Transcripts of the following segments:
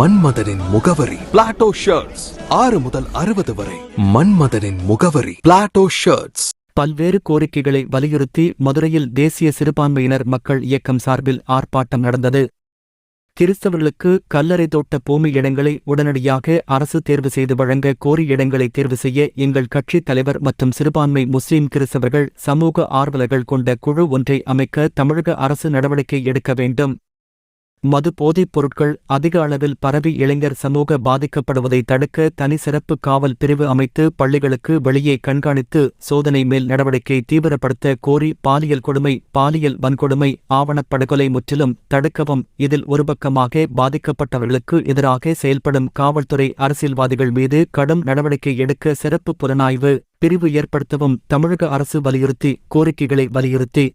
மன்மதனின் முகவரி. Plato shirts ஆறு முதல் அறுபது வரை. மன்மதனின் முகவரி. பிளாட்டோ ஷர்ட்ஸ் பல்வேறு கோரிக்கைகளை வலியுறுத்தி மதுரையில் தேசிய சிறுபான்மையினர் மக்கள் இயக்கம் சார்பில் ஆர்ப்பாட்டம் நடந்தது. கிறிஸ்தவர்களுக்கு கல்லறை தோட்ட பூமி இடங்களை உடனடியாக அரசு தேர்வு செய்து வழங்க கோரி இடங்களை தேர்வு செய்ய எங்கள் கட்சித் தலைவர் மற்றும் சிறுபான்மை முஸ்லிம் கிறிஸ்தவர்கள் சமூக ஆர்வலர்கள் கொண்ட குழு ஒன்றை அமைக்க தமிழக அரசு நடவடிக்கை எடுக்க வேண்டும். மது போதைப் பொருட்கள் அதிக அளவில் பரவி இளைஞர் சமூக பாதிக்கப்படுவதை தடுக்க தனி சிறப்பு காவல் பிரிவு அமைத்து பள்ளிகளுக்கு வெளியே கண்காணித்து சோதனை மேல் நடவடிக்கை தீவிரப்படுத்த கோரி பாலியல் கொடுமை பாலியல் வன்கொடுமை ஆவணப்படுகொலை முற்றிலும் தடுக்கவும் இதில் ஒரு பக்கமாக பாதிக்கப்பட்டவர்களுக்கு எதிராக செயல்படும் காவல்துறை அரசியல்வாதிகள் மீது கடும் நடவடிக்கை எடுக்க சிறப்பு புலனாய்வு பிரிவு ஏற்படுத்தவும் தமிழக அரசு வலியுறுத்தி கோரிக்கைகளை வலியுறுத்தி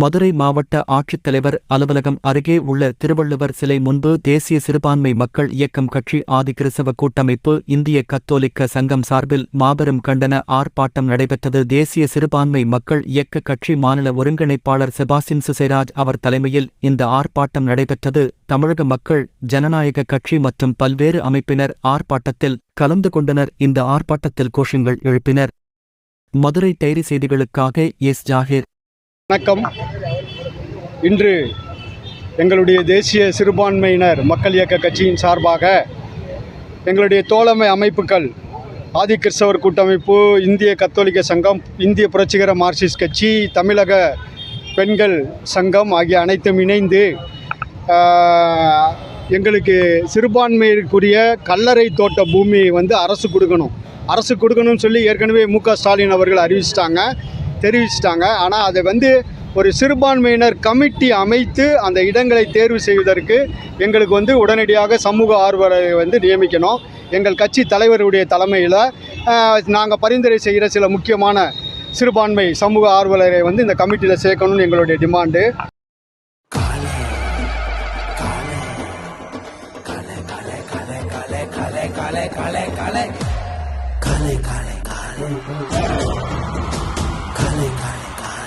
மதுரை மாவட்ட ஆட்சித்தலைவர் அலுவலகம் அருகே உள்ள திருவள்ளுவர் சிலை முன்பு தேசிய சிறுபான்மை மக்கள் இயக்கம் கட்சி ஆதிகிறிஸ்தவ கூட்டமைப்பு இந்திய கத்தோலிக்க சங்கம் சார்பில் மாபெரும் கண்டன ஆர்ப்பாட்டம் நடைபெற்றது. தேசிய சிறுபான்மை மக்கள் இயக்க கட்சி மாநில ஒருங்கிணைப்பாளர் செபாசின் சுசேராஜ் அவர் தலைமையில் இந்த ஆர்ப்பாட்டம் நடைபெற்றது. தமிழக மக்கள் ஜனநாயக கட்சி மற்றும் பல்வேறு அமைப்பினர் ஆர்ப்பாட்டத்தில் கலந்து கொண்டனர். இந்த ஆர்ப்பாட்டத்தில் கோஷங்கள் எழுப்பினர். மதுரை டைரி செய்திகளுக்காக எஸ். ஜாகிர். வணக்கம். இன்று எங்களுடைய தேசிய சிறுபான்மையினர் மக்கள் இயக்க கட்சியின் சார்பாக எங்களுடைய தோழமை அமைப்புகள் ஆதி கிறிஸ்தவர் கூட்டமைப்பு இந்திய கத்தோலிக்க சங்கம் இந்திய புரட்சிகர மார்க்சிஸ்ட் கட்சி தமிழக பெண்கள் சங்கம் ஆகிய அனைத்தும் இணைந்து எங்களுக்கு சிறுபான்மையிற்குரிய கல்லறை தோட்ட பூமி வந்து அரசு கொடுக்கணும். அரசு கொடுக்கணும்னு சொல்லி ஏற்கனவே மு க ஸ்டாலின் அவர்கள் அறிவிச்சிட்டாங்க. தெரிவிச்சிட்டாங்க. ஆனால் அதை வந்து ஒரு சிறுபான்மையினர் கமிட்டி அமைத்து அந்த இடங்களை தேர்வு செய்வதற்கு எங்களுக்கு வந்து உடனடியாக சமூக ஆர்வலரை வந்து நியமிக்கணும். எங்கள் கட்சி தலைவருடைய தலைமையில் நாங்கள் பரிந்துரை செய்கிற சில முக்கியமான சிறுபான்மை சமூக ஆர்வலரை வந்து இந்த கமிட்டியில் சேர்க்கணும்னு எங்களுடைய demand.